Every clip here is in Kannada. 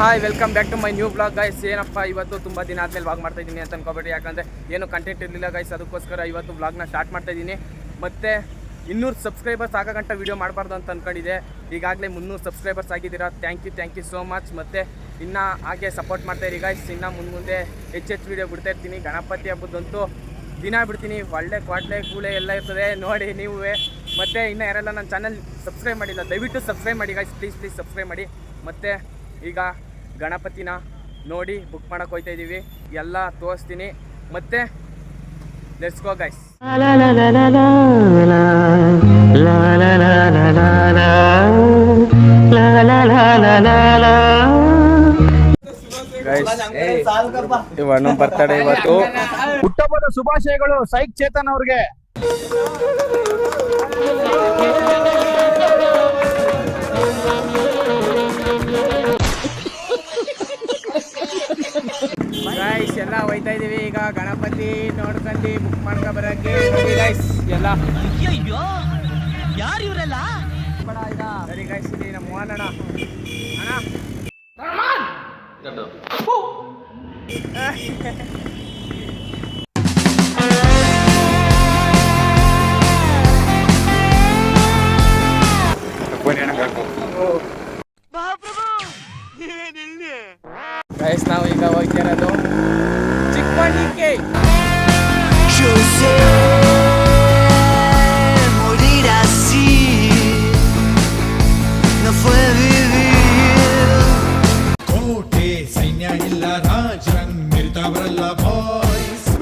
Hi welcome back to my new blog guys ಏನಪ್ಪ, ಇವತ್ತು ತುಂಬ ದಿನ ಆದಮೇಲೆ ಬ್ಲಾಗ್ ಮಾಡ್ತಾ ಇದ್ದೀನಿ ಅಂತ ಅನ್ಕೋಬೇಡಿ. ಯಾಕಂದರೆ ಏನು ಕಂಟೆಂಟ್ ಇರಲಿಲ್ಲ ಗೈಸ್ ಅದಕ್ಕೋಸ್ಕರ ಇವತ್ತು ಬ್ಲಾಗ್ನ ಸ್ಟಾರ್ಟ್ ಮಾಡ್ತಾ ಇದ್ದೀನಿ ಮತ್ತು ಇನ್ನೂರು ಸಬ್ಸ್ಕ್ರೈಬರ್ಸ್ ಆಗಂಟ ವೀಡಿಯೋ ಮಾಡಬಾರ್ದು ಅಂತ ಅಂದ್ಕೊಂಡಿದ್ದೆ ಈಗಾಗಲೇ ಮುನ್ನೂರು ಸಬ್ಸ್ಕ್ರೈಬರ್ಸ್ ಆಗಿದ್ದೀರಾ. Thank you thank you so much ಮತ್ತು ಇನ್ನು ಹಾಗೆ ಸಪೋರ್ಟ್ ಮಾಡ್ತಾ ಇರಿ ಗೈಸ್ ಇನ್ನು ಮುಂದೆ ಮುಂದೆ ಹೆಚ್ಚು ಹೆಚ್ಚು ವೀಡಿಯೋ ಬಿಡ್ತಾ ಇರ್ತೀನಿ. ಗಣಪತಿ ಹಬ್ಬದಂತೂ ದಿನ ಬಿಡ್ತೀನಿ. ಒಳ್ಳೆ ಕ್ವಾಟ್ಲೆ ಕೂಳೆ ಎಲ್ಲ ಇರ್ತದೆ. ನೋಡಿ ನೀವು. ಮತ್ತು ಇನ್ನು ಯಾರೆಲ್ಲ ನನ್ನ ಚಾನಲ್ ಸಬ್ಸ್ಕ್ರೈಬ್ ಮಾಡಿಲ್ಲ, ದಯವಿಟ್ಟು ಸಬ್ಸ್ಕ್ರೈಬ್ ಮಾಡಿ ಗೈಸ್ ಪ್ಲೀಸ್ ಪ್ಲೀಸ್ ಸಬ್ಸ್ಕ್ರೈಬ್ ಮಾಡಿ. ಮತ್ತು ಈಗ ಗಣಪತಿನ ನೋಡಿ ಬುಕ್ ಮಾಡೋಕೆ ಹೋಗ್ತಾ ಇದ್ದೀವಿ ಎಲ್ಲ ತೋರಿಸ್ತೀನಿ. ಮತ್ತೆ ಲೆಟ್ಸ್ ಗೋ ಗೈಸ್ ಬರ್ತಡೆ ಇವತ್ತು. ಹುಟ್ಟಹಬ್ಬದ ಶುಭಾಶಯಗಳು ಸೈಕ್ ಚೇತನ್ ಅವ್ರಿಗೆ. ಎಲ್ಲ ಹೋಯ್ತಾ ಇದೀವಿ. ಈಗ ಗಣಪತಿ ನೋಡ್ಕೊಂಡು ಬುಕ್ ಮಾಡ್ಕೊ ಬರಕ್ಕೆ ಎಲ್ಲ. ಅಯ್ಯಯ್ಯೋ ಯಾರು ಇವರೆಲ್ಲ? ಸರಿ ಗೈಸ್ ಇಲ್ಲಿ ನಮ್ಮ ಮೋಹನ್ ಅಣ್ಣ. ಅಣ್ಣ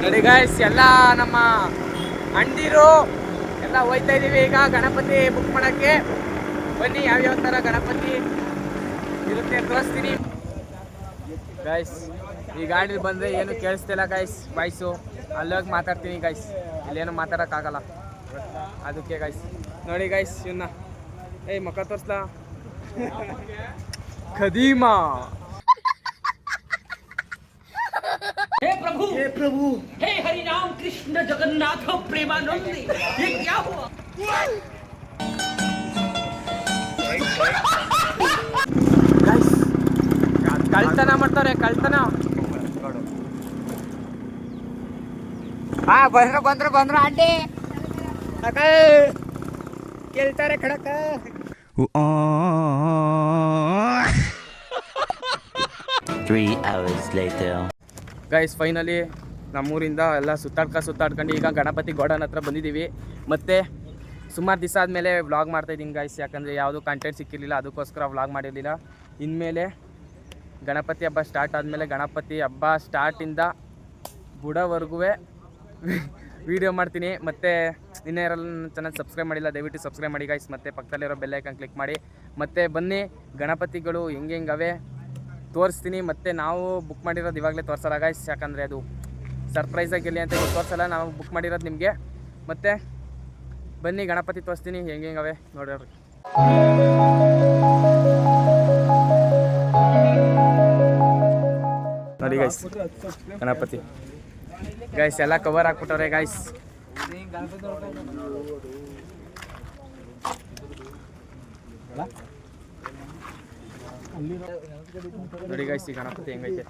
ನೋಡಿ ಗೈಸ್ ಎಲ್ಲ ನಮ್ಮ ಅಂಡಿರು ಎಲ್ಲ ಹೋಯ್ತಾ ಇದ್ದೀವಿ ಈಗ ಗಣಪತಿ ಬುಕ್ ಮಾಡೋಕ್ಕೆ. ಬನ್ನಿ, ಯಾವ್ಯಾವ ಥರ ಗಣಪತಿ ಇರುತ್ತೆ ತೋರಿಸ್ತೀನಿ. ಗಾಯ್ಸ್ ಈ ಗಾಡಿ ಬಂದರೆ ಏನು ಕೇಳಿಸ್ತಿಲ್ಲ ಗಾಯ್ಸ್ ವಾಯ್ಸು ಅಲ್ಲೋಗಿ ಮಾತಾಡ್ತೀನಿ ಗಾಯ್ಸ್ ಇಲ್ಲೇನು ಮಾತಾಡೋಕ್ಕಾಗಲ್ಲ. ಅದಕ್ಕೆ ಗಾಯ್ಸ್ ನೋಡಿ ಗಾಯ್ಸ್ ಇವನ್ನ ಏಯ್ ಮಕ್ಕ ತೋರಿಸ್ಲಾ? ಖದೀಮಾ. हे हरि राम कृष्ण जगन्नाथ प्रेमानंद ये क्या हुआ ಗೈಸ್ ಕಳ್ತನ ಮಾಡ್ತಾರೆ ಕಳ್ತನ ಹಾ ಬಂದ್ರು ಬಂದ್ರು ಬಂದ್ರು ಆಂಟಿ ಅಕ್ಕ ಕೇಳ್ತಾರೆ ಖಡಕ Three hours later guys finally ನಮ್ಮೂರಿಂದ ಎಲ್ಲ ಸುತ್ತಾಡ್ಕ ಸುತ್ತಾಡ್ಕೊಂಡು ಈಗ ಗಣಪತಿ ಗೋಡನ್ ಹತ್ರ ಬಂದಿದ್ದೀವಿ. ಮತ್ತು ಸುಮಾರು ದಿವಸ ಆದಮೇಲೆ ವ್ಲಾಗ್ ಮಾಡ್ತಾಯಿದ್ದೀನಿ ಗೈಸ್ ಯಾಕಂದರೆ ಯಾವುದೂ ಕಂಟೆಂಟ್ ಸಿಕ್ಕಿರಲಿಲ್ಲ, ಅದಕ್ಕೋಸ್ಕರ ವ್ಲಾಗ್ ಮಾಡಿರಲಿಲ್ಲ. ಇನ್ಮೇಲೆ ಗಣಪತಿ ಹಬ್ಬ ಸ್ಟಾರ್ಟ್ ಆದಮೇಲೆ ಗಣಪತಿ ಹಬ್ಬ ಸ್ಟಾರ್ಟಿಂದ ಬುಡವರೆಗೂ ವಿಡಿಯೋ ಮಾಡ್ತೀನಿ. ಮತ್ತು ಇನ್ನೇ ಇರಲ್ಲ ಚೆನ್ನಾಗಿ ಸಬ್ಸ್ಕ್ರೈಬ್ ಮಾಡಿಲ್ಲ, ದಯವಿಟ್ಟು ಸಬ್ಸ್ಕ್ರೈಬ್ ಮಾಡಿ ಗೈಸ್ ಮತ್ತು ಪಕ್ಕದಲ್ಲಿರೋ ಬೆಲ್ಲೈಕನ್ ಕ್ಲಿಕ್ ಮಾಡಿ. ಮತ್ತು ಬನ್ನಿ, ಗಣಪತಿಗಳು ಹೆಂಗೆ ಹೆಂಗವೆ ತೋರಿಸ್ತೀನಿ, ಮತ್ತು ನಾವು ಬುಕ್ ಮಾಡಿರೋದು ಇವಾಗಲೇ ತೋರಿಸಲ್ಲ ಗಾಯ್ಸ್ ಯಾಕಂದರೆ ಅದು ಸರ್ಪ್ರೈಸ್ ಆಗಿರಲಿ ಅಂತ ತೋರಿಸಲ್ಲ, ನಾವು ಬುಕ್ ಮಾಡಿರೋದು ನಿಮಗೆ. ಮತ್ತು ಬನ್ನಿ, ಗಣಪತಿ ತೋರಿಸ್ತೀನಿ, ಹೆಂಗೆ ಹೆಂಗವೆ ನೋಡ್ರಿ ನೋಡಿ ಗಾಯ್ಸ್ ಗಣಪತಿ. ಗಾಯ್ಸ್ ಎಲ್ಲ ಕವರ್ ಹಾಕ್ಬಿಟ್ಟವ್ರೆ ಗೈಸ್ ನೋಡಿ ಗೈಸ್ ಈ ಗಣಪತಿ ಹೆಂಗೈತೆ.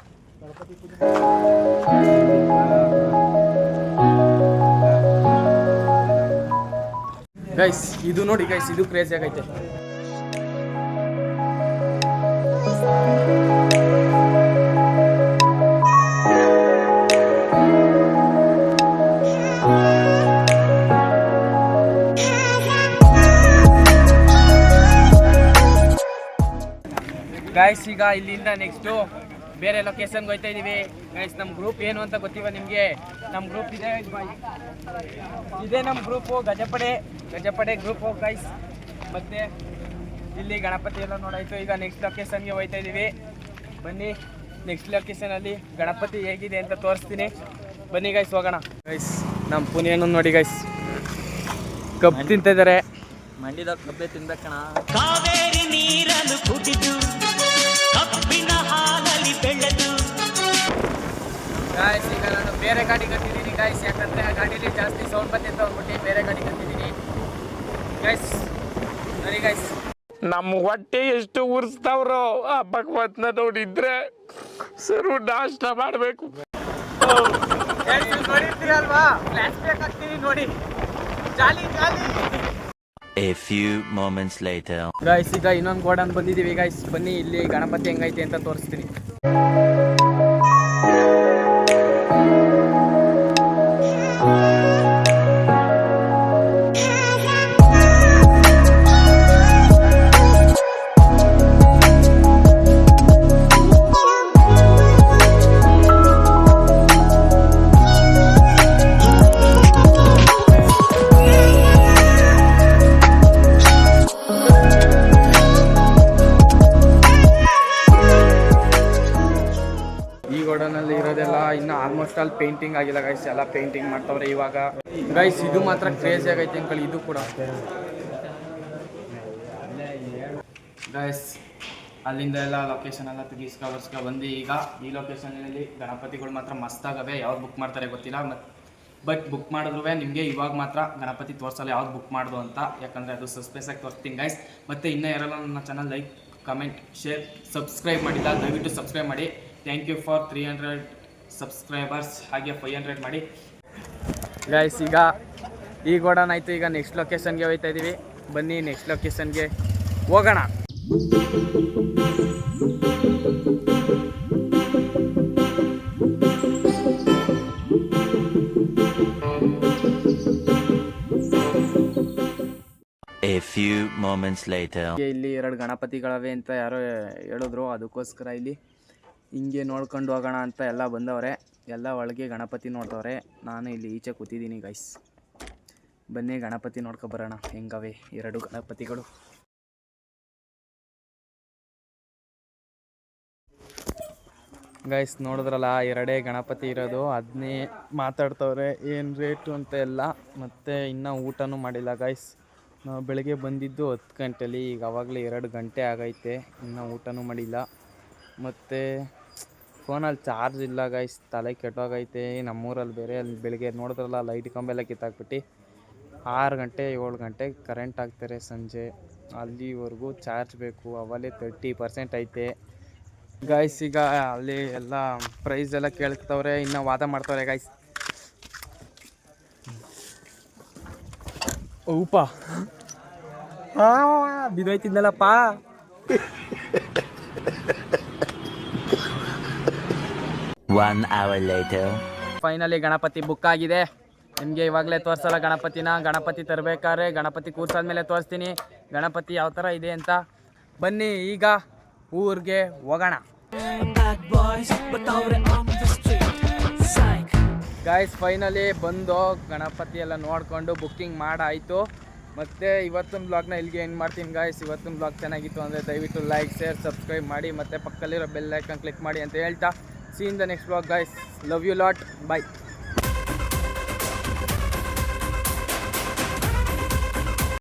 ಗೈಸ್ ಇದು ನೋಡಿ ಗೈಸ್ ಇದು ಕ್ರೇಜ್ ಆಗೈತೆ. ಗೈಸ್ ಈಗ ಇಲ್ಲಿಂದ ನೆಕ್ಸ್ಟು ಬೇರೆ ಲೊಕೇಶನ್ಗೆ ಹೋಗ್ತಾ ಇದ್ದೀವಿ ಗೈಸ್ ನಮ್ಮ ಗ್ರೂಪ್ ಏನು ಅಂತ ಗೊತ್ತಿವ ನಿಮಗೆ? ನಮ್ಮ ಗ್ರೂಪ್ ಇದೆ ಇದೇ ನಮ್ಮ group Gajapade Gajapade group guys ಮತ್ತು ಇಲ್ಲಿ ಗಣಪತಿ ಎಲ್ಲ ನೋಡಾಯಿತು. ಈಗ ನೆಕ್ಸ್ಟ್ ಲೊಕೇಶನ್ಗೆ ಹೋಗ್ತಾ ಇದ್ದೀವಿ ಬನ್ನಿ ನೆಕ್ಸ್ಟ್ ಲೊಕೇಶನಲ್ಲಿ ಗಣಪತಿ ಹೇಗಿದೆ ಅಂತ ತೋರಿಸ್ತೀನಿ. ಬನ್ನಿ ಗೈಸ್ ಹೋಗೋಣ. ಗೈಸ್ ನಮ್ಮ ಪುನಿಯನ್ನು ನೋಡಿ ಗೈಸ್ ಕಬ್ಬು ತಿಂತಿದ್ದಾರೆ ಮಂಡಿದ ಕಬ್ಬೆ ತಿನ್ಬೇಕಣ ಗಾಡಿ ಕಟ್ಟಿದ್ದೀನಿ ಗಾಯ್ಸ್ ಯಾಕಂದರೆ ಆ ಗಾಡೀಲಿ ಜಾಸ್ತಿ ಸೌಂಡ್ ಬಂದಿತ್ತು ಅಂದ್ಬಿಟ್ಟು ಬೇರೆ ಗಾಡಿ ಕಟ್ಟಿದ್ದೀನಿ. ಗಾಯ್ಸ್ ಸರಿ ಗಾಯ್ಸ್ ನಮ್ಮ ಹೊಟ್ಟೆ ಎಷ್ಟು ಉರ್ಸ್ತಾವ್ರು ಆ ಭಗವತ್ನ ನೋಡಿದ್ರೆ ಸರು ನಾಷ್ಟ ಮಾಡಬೇಕು. ನೋಡಿರ್ತೀರಲ್ವಾ ಫ್ಲಾಶ್ ಬ್ಯಾಕ್ ಆಗ್ತೀನಿ ನೋಡಿ. ಜಾಲಿ ಜಾಲಿ. A few moments later. Guys ಈಗ ಇನ್ನೊಂದು ಗೋಡನ್ ಬಂದಿದೀವಿ ಗೈಸ್ ಬನ್ನಿ ಇಲ್ಲಿ ಗಣಪತಿ ಹೆಂಗೈತೆ ಅಂತ ತೋರಿಸ್ತೀನಿ. ಈ ಗೋಡನಲ್ಲಿ ಇರೋದೆಲ್ಲ ಇನ್ನು ಆಲ್ಮೋಸ್ಟ್ ಆಲ್ ಪೇಂಟಿಂಗ್ ಆಗಿಲ್ಲ ಗೈಸ್ ಎಲ್ಲ ಪೇಂಟಿಂಗ್ ಮಾಡ್ತಾವ್ರೆ ಇವಾಗ. ಗೈಸ್ ಇದು ಮಾತ್ರ ಕ್ರೇಜಿ ಆಗೈತೆ ಅಂಕಲ್ ಇದು ಕೂಡ. ಗೈಸ್ ಅಲ್ಲಿಂದ ಎಲ್ಲ ಲೊಕೇಶನ್ ಎಲ್ಲ ತೆಗಿಸ್ಕೊ ಬಂದು ಈಗ ಈ ಲೊಕೇಶನಲ್ಲಿ ಗಣಪತಿಗಳು ಮಾತ್ರ ಮಸ್ತಾಗವೆ ಯಾವ್ದು ಬುಕ್ ಮಾಡ್ತಾರೆ ಗೊತ್ತಿಲ್ಲ ಬಟ್ ಬುಕ್ ಮಾಡಿದ್ರು ನಿಮಗೆ ಇವಾಗ ಮಾತ್ರ ಗಣಪತಿ ತೋರಿಸಲ್ಲ ಯಾವ್ದು ಬುಕ್ ಮಾಡ್ದು ಅಂತ. ಯಾಕಂದರೆ ಅದು ಸಸ್ಪೆನ್ಸ್ ಆಗಿ ತೋರಿಸ್ತೀನಿ ಗೈಸ್ ಮತ್ತು ಇನ್ನೂ ಯಾರಲ್ಲ ನನ್ನ channel like comment share subscribe ಮಾಡಿಲ್ಲ, ದಯವಿಟ್ಟು ಸಬ್ಸ್ಕ್ರೈಬ್ ಮಾಡಿ. Thank you for three hundred subscribers ಹಾಗೆ ಫೈವ್ ಹಂಡ್ರೆಡ್ ಮಾಡಿ. ಗೈಸ್ ಈಗ ಈ ಗೋಡನ್ ಆಯಿತು. ಈಗ ನೆಕ್ಸ್ಟ್ ಲೊಕೇಶನ್ಗೆ ಹೋಗ್ತಾ ಇದ್ದೀವಿ ಬನ್ನಿ ನೆಕ್ಸ್ಟ್ ಲೊಕೇಶನ್ಗೆ ಹೋಗೋಣ. A few moments later. ಹೀಗೆ ಇಲ್ಲಿ ಎರಡು ಗಣಪತಿಗಳವೆ ಅಂತ ಯಾರೋ ಹೇಳಿದ್ರು. ಅದಕ್ಕೋಸ್ಕರ ಇಲ್ಲಿ ಹಿಂಗೆ ನೋಡ್ಕೊಂಡು ಹೋಗೋಣ ಅಂತ ಎಲ್ಲ ಬಂದವ್ರೆ. ಎಲ್ಲ ಒಳಗೆ ಗಣಪತಿ ನೋಡ್ತವ್ರೆ ನಾನು ಇಲ್ಲಿ ಈಚೆ ಕೂತಿದ್ದೀನಿ ಗೈಸ್ ಬನ್ನಿ, ಗಣಪತಿ ನೋಡ್ಕೊ ಬರೋಣ. ಹೆಂಗವೆ? ಎರಡು ಗಣಪತಿಗಳು. ಗೈಸ್ ನೋಡಿದ್ರಲ್ಲ, ಎರಡೇ ಗಣಪತಿ ಇರೋದು. ಅದನ್ನೇ ಮಾತಾಡ್ತವ್ರೆ, ಏನು ರೇಟು ಅಂತ ಎಲ್ಲ. ಮತ್ತು ಇನ್ನೂ ಊಟನೂ ಮಾಡಿಲ್ಲ ಗೈಸ್ ನಾವು ಬೆಳಗ್ಗೆ ಬಂದಿದ್ದು ಹತ್ತು ಗಂಟೆಲಿ. ಈಗ ಆವಾಗಲೇ ಎರಡು ಗಂಟೆ ಆಗೈತೆ. ಇನ್ನೂ ಊಟನೂ ಮಾಡಿಲ್ಲ. ಮತ್ತು ಫೋನಲ್ಲಿ ಚಾರ್ಜ್ ಇಲ್ಲ ಗೈಸ್ ತಲೆ ಕೆಟ್ಟೋಗೈತೆ. ನಮ್ಮೂರಲ್ಲಿ ಬೇರೆ ಅಲ್ಲಿ ಬೆಳಗ್ಗೆ ನೋಡಿದ್ರಲ್ಲ ಲೈಟ್ ಕಂಬೆಲ್ಲ ಕಿತ್ತಾಕ್ಬಿಟ್ಟು. ಆರು ಗಂಟೆ, ಏಳು ಗಂಟೆ ಕರೆಂಟ್ ಹಾಕ್ತಾರೆ ಸಂಜೆ. ಅಲ್ಲಿವರೆಗೂ ಚಾರ್ಜ್ ಬೇಕು. ಅವಲ್ಲೇ ತರ್ಟಿ ಪರ್ಸೆಂಟ್ ಐತೆ. ಗಾಯ್ಸ್ ಈಗ ಅಲ್ಲಿ ಎಲ್ಲ ಪ್ರೈಸ್ ಎಲ್ಲ ಕೇಳ್ತವ್ರೆ ಇನ್ನು ವಾದ ಮಾಡ್ತವ್ರೆ ಗಾಯ್ಸ್ ಊಪ ಬಿದ್ದೋಯ್ತಿದ್ನಲ್ಲಪ್ಪ. One hour later. Finally Ganapati book ಆಗಿದೆ. ನಿಮಗೆ ಇವಾಗಲೇ ತೋರಿಸಲ್ಲ ಗಣಪತಿನ. ಗಣಪತಿ ತರಬೇಕಾದ್ರೆ ಗಣಪತಿ ಕೂರ್ಸಾದ್ಮೇಲೆ ತೋರಿಸ್ತೀನಿ. ಗಣಪತಿ ಯಾವ ಥರ ಇದೆ ಅಂತ. ಬನ್ನಿ, ಈಗ ಊರಿಗೆ ಹೋಗೋಣ. ಗಾಯ್ಸ್ ಫೈನಲಿ ಬಂದು ಗಣಪತಿ ಎಲ್ಲ ನೋಡಿಕೊಂಡು ಬುಕ್ಕಿಂಗ್ ಮಾಡಾಯಿತು. ಮತ್ತು ಇವತ್ತಿನ ಬ್ಲಾಗ್ನ ಇಲ್ಲಿಗೆ ಏನು ಮಾಡ್ತೀನಿ ಗಾಯ್ಸ್ ಇವತ್ತಿನ ಬ್ಲಾಗ್ ಚೆನ್ನಾಗಿತ್ತು ಅಂದರೆ ದಯವಿಟ್ಟು ಲೈಕ್ ಶೇರ್ ಸಬ್ಸ್ಕ್ರೈಬ್ ಮಾಡಿ. ಮತ್ತು ಪಕ್ಕದಲ್ಲಿರೋ ಬೆಲ್ ಐಕನ್ ಕ್ಲಿಕ್ ಮಾಡಿ ಅಂತ ಹೇಳ್ತಾ. See you in the next vlog guys. Love you a lot. Bye.